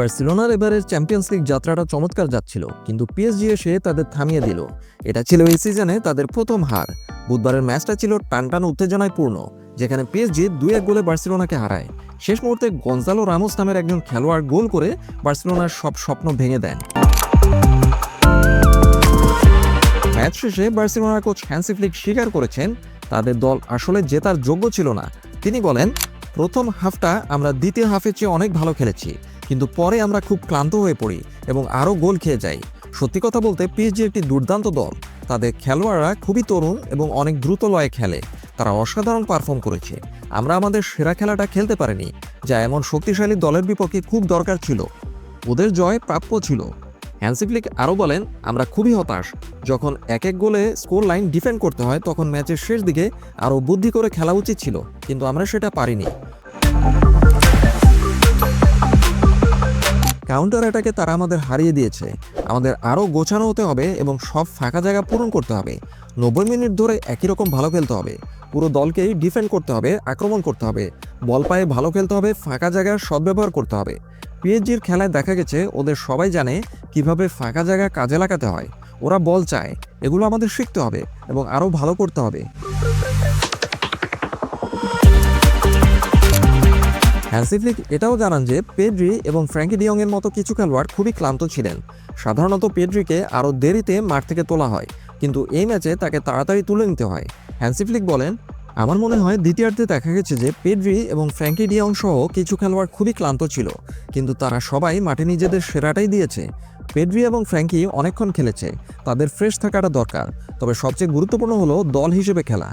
বার্সেলোনার এবারের champions league যাত্রাটা চমৎকার যাচ্ছিল, কিন্তু পিএসজি এসে তাদের থামিয়ে দিল। এটা ছিল এই সিজনে তাদের প্রথম হার। বুধবারের ম্যাচটা ছিল টানটান উত্তেজনায় পূর্ণ, যেখানে পিএসজি দুই এক গোলে বার্সেলোনাকে হারায়। শেষ মুহূর্তে গঞ্জালো রামোস নামের একজন খেলোয়াড় গোল করে বার্সেলোনার সব স্বপ্ন ভেঙে দেন। ম্যাচ শেষে বার্সেলোনার কোচ হ্যান্সি ফ্লিক স্বীকার করেছেন, তাদের দল আসলে জেতার যোগ্য ছিল না। তিনি বলেন, প্রথম হাফটা আমরা দ্বিতীয় হাফের চেয়ে অনেক ভালো খেলেছি। কিন্তু পরে আমরা খুব ক্লান্ত হয়ে পড়ি এবং আরও গোল খেয়ে যাই। সত্যি কথা বলতে, পিএসজি একটি দুর্দান্ত দল। তাদের খেলোয়াড়রা খুবই তরুণ এবং অনেক দ্রুত লয়ে খেলে। তারা অসাধারণ পারফর্ম করেছে। আমরা আমাদের সেরা খেলাটা খেলতে পারিনি, যা এমন শক্তিশালী দলের বিপক্ষে খুব দরকার ছিল। ওদের জয় প্রাপ্য ছিল। হ্যান্সিফ্লিক আরও বলেন, আমরা খুবই হতাশ। যখন এক এক গোলে স্কোর লাইন ডিফেন্ড করতে হয়, তখন ম্যাচের শেষ দিকে আরও বুদ্ধি করে খেলা উচিত ছিল, কিন্তু আমরা সেটা পারিনি। কাউন্টার অ্যাটাকে তারা আমাদের হারিয়ে দিয়েছে। আমাদের আরও গোছানো হতে হবে এবং সব ফাঁকা জায়গা পূরণ করতে হবে। নব্বই মিনিট ধরে একই রকম ভালো খেলতে হবে। পুরো দলকেই ডিফেন্ড করতে হবে, আক্রমণ করতে হবে। বল পায়ে ভালো খেলতে হবে, ফাঁকা জায়গার সদ্ব্যবহার করতে হবে। পিএসজির খেলায় দেখা গেছে, ওদের সবাই জানে কীভাবে ফাঁকা জায়গা কাজে লাগাতে হয়। ওরা বল চায়, এগুলো আমাদের শিখতে হবে এবং আরও ভালো করতে হবে। হ্যান্সিফ্লিক এটাও জানান যে পেড্রি এবং ফ্র্যাঙ্কি ডিয়ং এর মতো কিছু খেলোয়াড় খুবই ক্লান্ত ছিলেন। সাধারণত পেড্রিকে আরও দেরিতে মাঠ থেকে তোলা হয়, কিন্তু এই ম্যাচে তাকে তাড়াতাড়ি তুলে নিতে হয়। হ্যান্সিফ্লিক বলেন, আমার মনে হয় দ্বিতীয়ার্ধে দেখা গেছে যে পেড্রি এবং ফ্র্যাঙ্কি ডিয়ং সহ কিছু খেলোয়াড় খুবই ক্লান্ত ছিল, কিন্তু তারা সবাই মাঠে নিজেদের সেরাটাই দিয়েছে। পেড্রি এবং ফ্র্যাঙ্কি অনেকক্ষণ খেলেছে, তাদের ফ্রেশ থাকাটা দরকার, তবে সবচেয়ে গুরুত্বপূর্ণ হলো দল হিসেবে খেলা।